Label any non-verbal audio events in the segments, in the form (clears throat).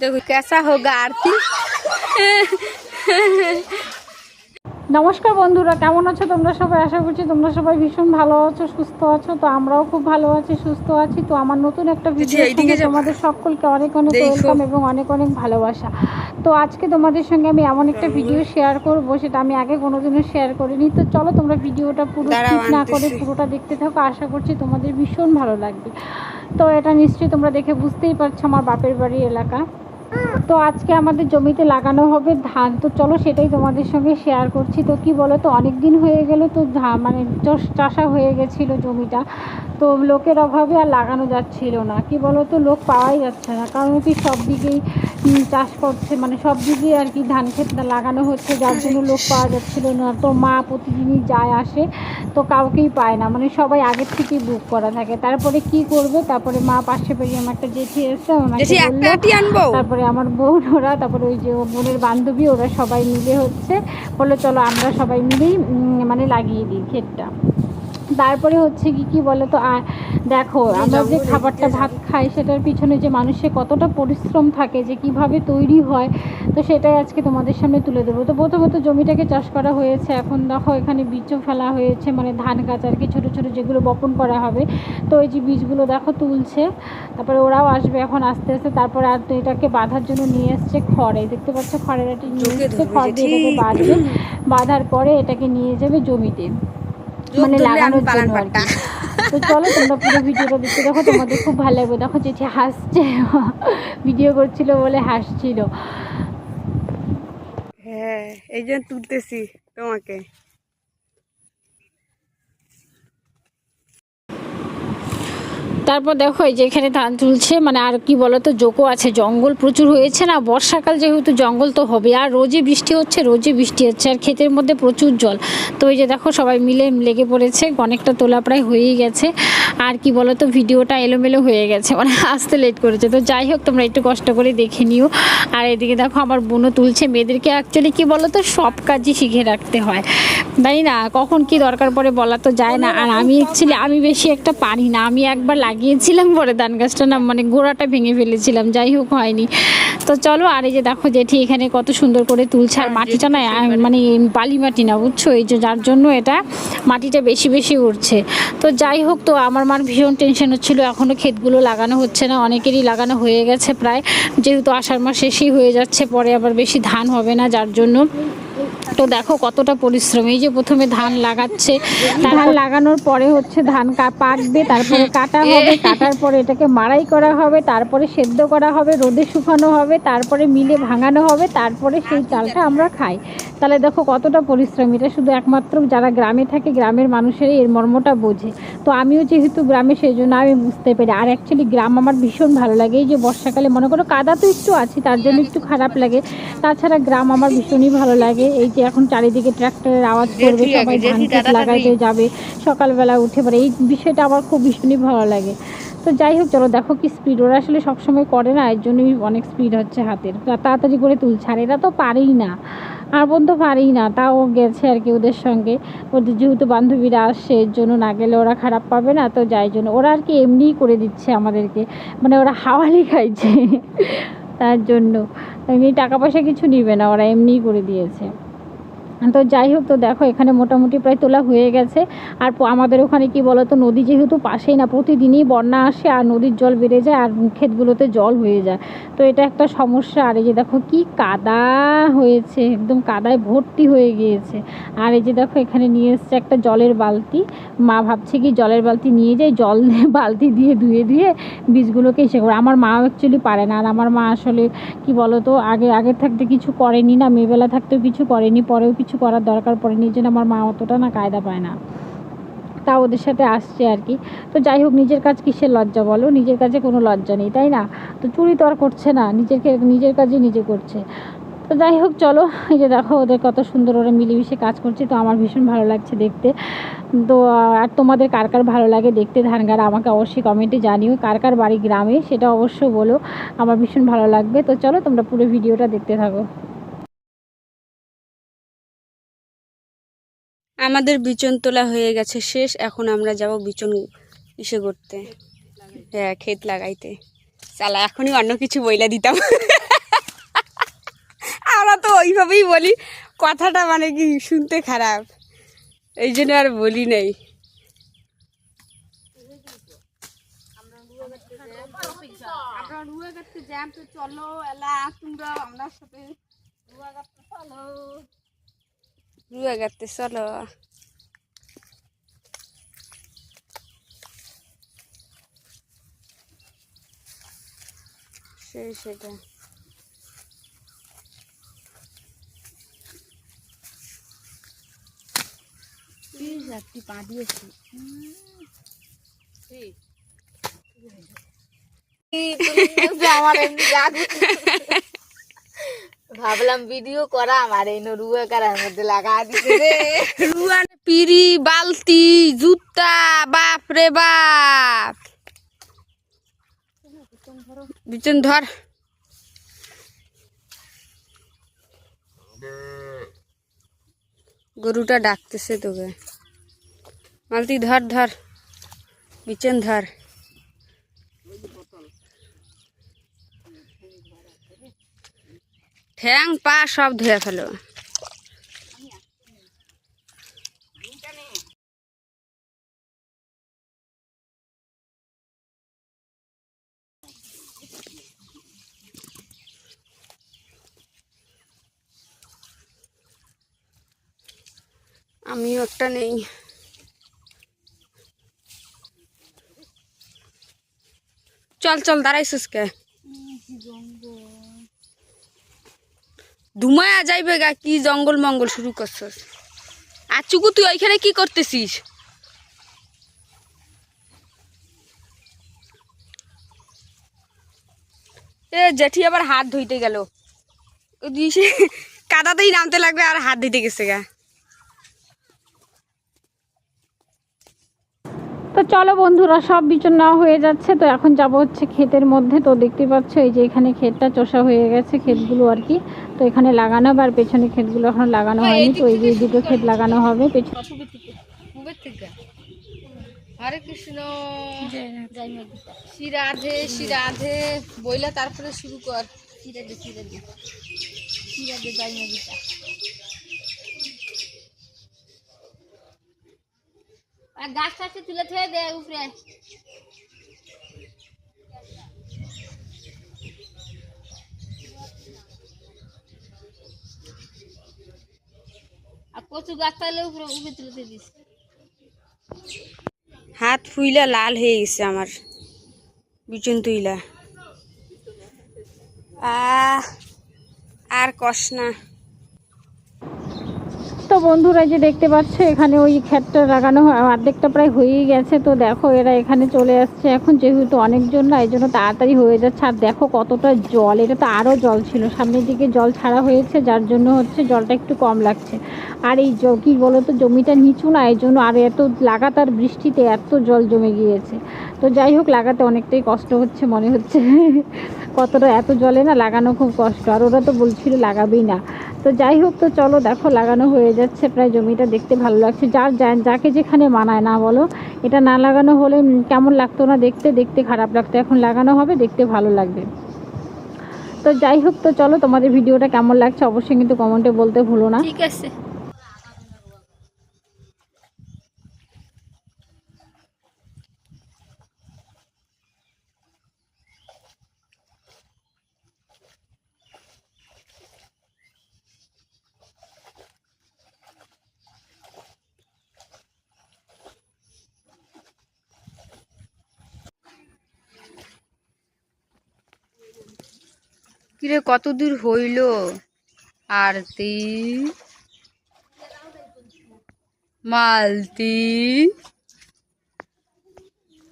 দেখো কেসা হোক আরতি নমস্কার বন্ধুরা কেমন আছো তোমরা সবাই? আশা করছি তোমরা সবাই ভীষণ ভালো আছো সুস্থ আছো। তো আমরাও খুব ভালো আছি সুস্থ আছি। তো আমার নতুন একটা ভিডিও তোমাদের সকলকে অনেক অনেক ওয়েলকাম এবং অনেক অনেক ভালোবাসা। তো আজকে তোমাদের সঙ্গে আমি এমন একটা ভিডিও শেয়ার করব সেটা আমি আগে কোনোদিনও শেয়ার করিনি। তো চলো তোমরা ভিডিওটা পুরো ঠিক না করে পুরোটা দেখতে থাকো আশা করছি তোমাদের ভীষণ ভালো লাগবে। তো এটা নিশ্চয়ই তোমরা দেখে বুঝতেই পারছ আমার বাপের বাড়ি এলাকা। তো আজকে আমাদের জমিতে লাগানো হবে ধান। তো চলো সেটাই তোমাদের সঙ্গে শেয়ার করছি। তো কি বলো তো অনেক দিন হয়ে গেল তো ধান মানে চাষা হয়ে গেছিল জমিটা। তো লোকের অভাবে আর লাগানো যাচ্ছিল না। কি বলো তো লোক পাওয়াই যাচ্ছে না। কারণ কি সব দিকেই চাষ করছে মানে সব দিকেই আর কি ধান ক্ষেতটা লাগানো হচ্ছে যার জন্য লোক পাওয়া যাচ্ছিল না। তো মা প্রতিদিনই যায় আসে তো কাউকেই পায় না। মানে সবাই আগের থেকেই বুক করা থাকে। তারপরে কি করবে? তারপরে মা পাশে পেরিয়ে আমার একটা জেঠি এসে তারপরে আমার বোন ওরা তারপরে ওই যে ও বোনের বান্ধবী ওরা সবাই মিলে হচ্ছে। বলল চলো আমরা সবাই মিলেই মানে লাগিয়ে দিই ক্ষেতটা। তারপরে হচ্ছে কি কি বলে তো আর দেখো আমরা যে খাবারটা ভাত খাই সেটার পিছনে যে মানুষের কতটা পরিশ্রম থাকে যে কীভাবে তৈরি হয় তো সেটাই আজকে তোমাদের সামনে তুলে দেবো তো প্রথমত জমিটাকে চাষ করা হয়েছে। এখন দেখো এখানে বীজও ফেলা হয়েছে মানে ধান গাছ আর কি ছোটো ছোটো যেগুলো বপন করা হবে। তো এই যে বীজগুলো দেখো তুলছে তারপরে ওরাও আসবে এখন আস্তে আস্তে। তারপরে আর তো এটাকে বাঁধার জন্য নিয়ে এসছে খড়। দেখতে পাচ্ছ খড়ের আটি নিয়ে এসছে খড় দিয়ে। বাঁধবে। (clears throat) বাঁধার পরে এটাকে নিয়ে যাবে জমিতে। মানে লাগানোর জন্য আর কি। তো চলো তোমরা পুরো ভিডিওটা দেখতে দেখো তোমাদের খুব ভালো লাগবে। দেখো যেটি হাসছে ভিডিও করছিল বলে হাসছিল। হ্যাঁ এই জন্য তুলতেছি তোমাকে। তারপর দেখো এই যে এখানে ধান তুলছে মানে আর কি বলো তো জোকো আছে, জঙ্গল প্রচুর হয়েছে না, বর্ষাকাল যেহেতু জঙ্গল তো হবে, আর রোজই বৃষ্টি হচ্ছে, রোজই বৃষ্টি হচ্ছে, আর ক্ষেতের মধ্যে প্রচুর জল। তো এই যে দেখো সবাই মিলে লেগে পড়েছে, অনেকটা তোলা প্রায় হয়েই গেছে, আর কি বলো তো ভিডিওটা এলোমেলো হয়ে গেছে মানে আসতে লেট করেছে। তো যাই হোক, তোমরা একটু কষ্ট করে দেখে নিও। আর এদিকে দেখো আমার বোনও তুলছে, মেয়েদেরকে অ্যাকচুয়ালি কি বলো তো সব কাজই শিখে রাখতে হয়। তাই না, কখন কি দরকার পড়ে বলা তো যায় না, আর আমি অ্যাকচুয়ালি আমি বেশি একটা পারি না, আমি একবার লাগিয়েছিলাম পরে ধান গাছটা না মানে গোড়াটা ভেঙে ফেলেছিলাম যাই হোক হয়নি। তো চলো আর এই যে দেখো জেঠি এখানে কত সুন্দর করে তুলছে আর মাটিটা না মানে বালি মাটি না বুঝছ? এই যে যার জন্য এটা মাটিটা বেশি বেশি উঠছে তো যাই হোক তো আমার মার ভীষণ টেনশন হচ্ছিল এখনও ক্ষেতগুলো লাগানো হচ্ছে না অনেকেরই লাগানো হয়ে গেছে প্রায়। যেহেতু আষাঢ় মাস শেষই হয়ে যাচ্ছে পরে আবার বেশি ধান হবে না যার জন্য। তো দেখো কতটা পরিশ্রম। এই যে প্রথমে ধান লাগাচ্ছে ধান লাগানোর পরে হচ্ছে ধান পাকবে তারপরে কাটা হবে কাটার পরে এটাকে মাড়াই করা হবে তারপরে সেদ্ধ করা হবে রোদে শুকানো হবে তারপরে মিলে ভাঙানো হবে তারপরে সেই চালটা আমরা খাই। তাহলে দেখো কতটা পরিশ্রম এটা শুধু একমাত্র যারা গ্রামে থাকে গ্রামের মানুষেরই এর মর্মটা বোঝে। তো আমিও যেহেতু গ্রামে সেই জন্য আমি বুঝতে পারি আর অ্যাকচুয়ালি গ্রাম আমার ভীষণ ভালো লাগে। এই যে বর্ষাকালে মনে করো কাদা তো একটু আছে তার জন্য একটু খারাপ লাগে। তাছাড়া গ্রাম আমার ভীষণই ভালো লাগে। এই যে এখন চারিদিকে ট্র্যাক্টরের আওয়াজ করবে সবাই ধান ক্ষেত লাগাইতে যাবে সকালবেলা উঠে পড়ে এই বিষয়টা আমার খুব ভীষণই ভালো লাগে। তো যাই হোক চলো দেখো কি স্পিড ওরা আসলে সবসময় করে না এর জন্যই অনেক স্পিড হচ্ছে হাতের। তা- তাড়াতাড়ি করে তুলছে আর এরা তো পারেই না। আর বোন তো পারেই না তাও গেছে আর কি ওদের সঙ্গে। ওদের যেহেতু বান্ধবীরা আসছে এর জন্য না গেলে ওরা খারাপ পাবে না তো যাই জন্য ওরা আর কি এমনিই করে দিচ্ছে আমাদেরকে। মানে ওরা হাওয়ালি খাইছে তার জন্য। এমনি টাকা পয়সা কিছু নিবে না ওরা এমনিই করে দিয়েছে। তো যাই হোক, তো দেখো, এখানে মোটামুটি প্রায় তোলা হয়ে গেছে। আর আমাদের ওখানে কি বলো তো নদী যেহেতু পাশেই না, প্রতিদিনই বন্যা আসে আর নদীর জল বেড়ে যায় আর ক্ষেতগুলোতে জল হয়ে যায়। তো এটা একটা সমস্যা। আর এই যে দেখো, কি কাদা হয়েছে, একদম কাদায় ভর্তি হয়ে গিয়েছে। আর এই যে দেখো, এখানে নিয়ে এসছে একটা জলের বালতি। মা ভাবছে কি, জলের বালতি নিয়ে যাই, জল (laughs) বালতি দিয়ে, ধুয়ে ধুয়ে বীজগুলোকে এসে করে। আমার মাও অ্যাকচুয়ালি পারে না। আর আমার মা আসলে কি বলো তো আগে আগে থাকতে কিছু করেনি না, মেয়েবেলা থাকতেও কিছু করেনি, পরেও কিছু করার দরকার পড়ে জন্য আমার মা অতটা না কায়দা পায় না। তা ওদের সাথে আসছে আর কি। তো যাই হোক, নিজের কাজ কিসের লজ্জা বলো? নিজের কাছে কোনো লজ্জা নেই, তাই না? তো চুরি তো আর করছে না, নিজেকে, নিজের কাজই নিজে করছে। তো যাই হোক, চলো, এই যে দেখো ওদের কত সুন্দর ওরা মিলেমিশে কাজ করছে, তো আমার ভীষণ ভালো লাগছে দেখতে। তো, আর তোমাদের কার কার ভালো লাগে দেখতে ধান আমাকে অবশ্যই কমেন্টে জানিও, কার কার বাড়ি গ্রামে, সেটা অবশ্য বলো, আমার ভীষণ ভালো লাগবে। তো চলো, তোমরা পুরো ভিডিওটা দেখতে থাকো। আমাদের বিচন তোলা হয়ে গেছে শেষ, এখন আমরা যাব বিচন ইসে করতে। হ্যাঁ ক্ষেত লাগাইতে। চালা এখনই অন্য কিছু বইলা দিতাম। আমরা তো ওইভাবেই বলি, কথাটা মানে কি শুনতে খারাপ। এই জন্য আর বলি নাই। চলো, এলা, তোমরা সাথে রুয়া কাটতে চলো সেই সেটা একটি পা দিয়েছি আমার এমনি রাগ ভাবলাম ভিডিও করা, আমার এই রুয়া কারার মধ্যে লাগা দিতে রে। (laughs) রুয়ান পিড়ি, বালতি, জুতা, বাপ রে বাপ। বিচন ধর। গরুটা ডাকতেছে তোকে। মালতি ধর ধর। বিচন ধর। ঠ্যাং পা সব ধুয়ে ফেলো। আমিও একটা নেই। চল চল দাঁড়াইছিস কে? ধুমায়া যাইবে গা, কি জঙ্গল মঙ্গল শুরু করছস? আর চুকু, তুই ওইখানে কি করতেছিস? এ, জেঠি আবার হাত ধুইতে গেল। কাদাতেই নামতে লাগবে আর হাত ধুইতে গেছে গা। তো চলো বন্ধুরা সব বিচন নেওয়া হয়ে যাচ্ছে। তো এখন যাব হচ্ছে ক্ষেতের মধ্যে। তো দেখতে পাচ্ছ এই যে এখানে ক্ষেতটা চষা হয়ে গেছে ক্ষেতগুলো আর কি। তো এখানে লাগানো হবে আর পেছনে ক্ষেতগুলো এখন লাগানো হয়নি। তো এই যে দুটো ক্ষেত লাগানো হবে পেছনে হরে কৃষ্ণ। শ্রী রাধে শ্রী রাধে। বইলা তারপরে শুরু কর। শ্রী রাধে শ্রী রাধে। শ্রী রাধে জয় মা গীতা আর গাছ টাছে তুলে থয়ে দে উপরে আর কচু গাছ তাহলে উপরে উপরে তুলে থয়ে দিস হাত ফুইলা লাল হয়ে গেছে আমার বিচন তুইলা আহ, আর কষ না তো বন্ধুরা যে দেখতে পাচ্ছ, এখানে ওই ক্ষেতটা লাগানো অর্ধেকটা প্রায় হয়েই গেছে। তো দেখো, এরা এখানে চলে আসছে। এখন যেহেতু অনেকজন না এই জন্য তাড়াতাড়ি হয়ে যাচ্ছে। আর দেখো কতটা জল, এটা তো আরও জল ছিল। সামনের দিকে জল ছাড়া হয়েছে, যার জন্য হচ্ছে জলটা একটু কম লাগছে। আর এই কি বলো তো জমিটা নিচু না এই জন্য আর এত লাগাতার বৃষ্টিতে এত জল জমে গিয়েছে। তো যাই হোক, লাগাতে অনেকটাই কষ্ট হচ্ছে, মনে হচ্ছে। (laughs) কতটা এত জলে না, লাগানো খুব কষ্ট। আর ওরা তো বলছিল লাগাবেই না। তো যাই হোক, তো চলো দেখো লাগানো হয়ে যাচ্ছে, প্রায় জমিটা দেখতে ভালো লাগছে। যার যাকে যেখানে মানায় না বলো, এটা না লাগানো হলে কেমন লাগতো না দেখতে দেখতে খারাপ লাগতো। এখন লাগানো হবে, দেখতে ভালো লাগবে। তো যাই হোক, তো চলো তোমাদের ভিডিওটা কেমন লাগছে অবশ্যই কিন্তু কমেন্টে বলতে ভুলো না। ঠিক আছে। কিরে, কত দূর হইল? আরতি মালতি।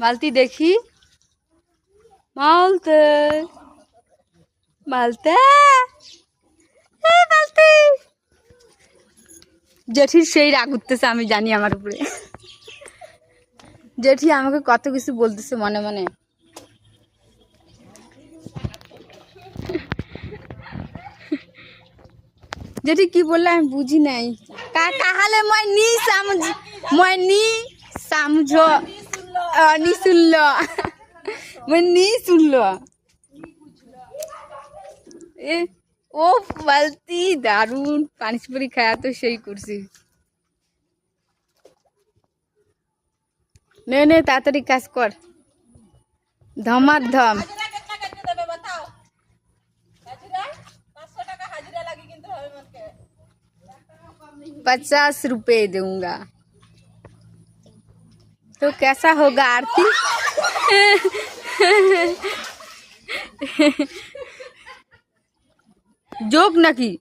মালতি দেখি। মালতে। মালতে। মালতি। জেঠির সেই রাগ উঠতেছে, আমি জানি আমার উপরে। জেঠি আমাকে কত কিছু বলতেছে মনে মনে। যেটি কি বললে আমি বুঝি নাই। কাহালে মই নি সামঝ, মই নি সামঝ নি শুনল। মই নি শুনল। এ, ও বালতি দারুণ পানিসপুরি খায়া তো সেই করছি। নে নে, তাড়াতাড়ি কাজ কর। ধমার ধম पचास रुपए दूँगा। तो कैसा होगा आरती? जोक न की।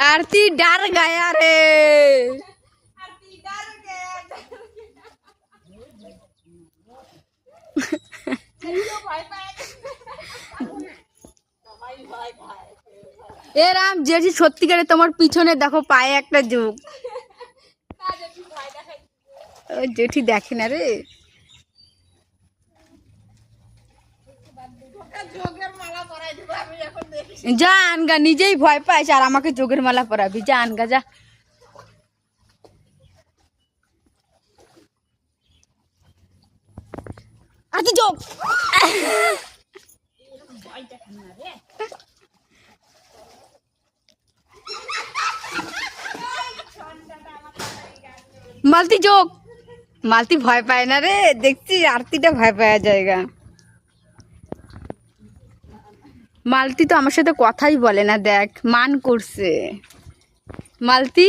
आरती डर गया रे। (laughs) এ রাম, জেঠি, সত্যিকারে তোমার পিছনে দেখো পায়ে একটা যোগ জেঠি দেখে না রে। যা আনগা, নিজেই ভয় পাইস আর আমাকে যোগের মালা পরাবি। যা আনগা, যা। যোগ মালতি যোগ মালতি ভয় পায় না রে, দেখছি আরতিটা ভয় পাওয়া জায়গা। মালতি তো আমার সাথে কথাই বলে না, দেখ, মান করছে। মালতি?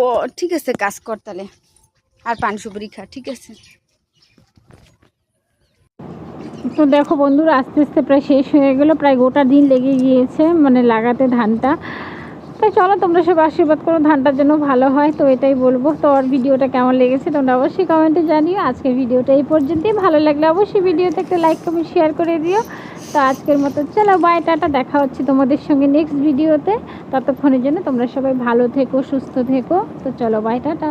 ও, ঠিক আছে, কাজ কর তাহলে। আর পান সুপুরি খা, ঠিক আছে। তো দেখো বন্ধুরা, আস্তে আস্তে প্রায় শেষ হয়ে গেল, প্রায় গোটা দিন লেগে গিয়েছে মানে লাগাতে ধানটা। তো চলো, তোমরা সব আশীর্বাদ করো, ধানটার জন্য ভালো হয়, তো এটাই বলব। তো আর ভিডিওটা কেমন লেগেছে তোমরা অবশ্যই কমেন্টে জানিও। আজকের ভিডিওটা এই পর্যন্তই। ভালো লাগলে অবশ্যই ভিডিওতে একটা লাইক কমেন্ট শেয়ার করে দিও। তো আজকের মতো চলো বাই টাটা, দেখা হচ্ছে তোমাদের সঙ্গে নেক্সট ভিডিওতে ততক্ষণের জন্য তোমরা সবাই ভালো থেকো, সুস্থ থেকো। তো চলো বাই টাটা।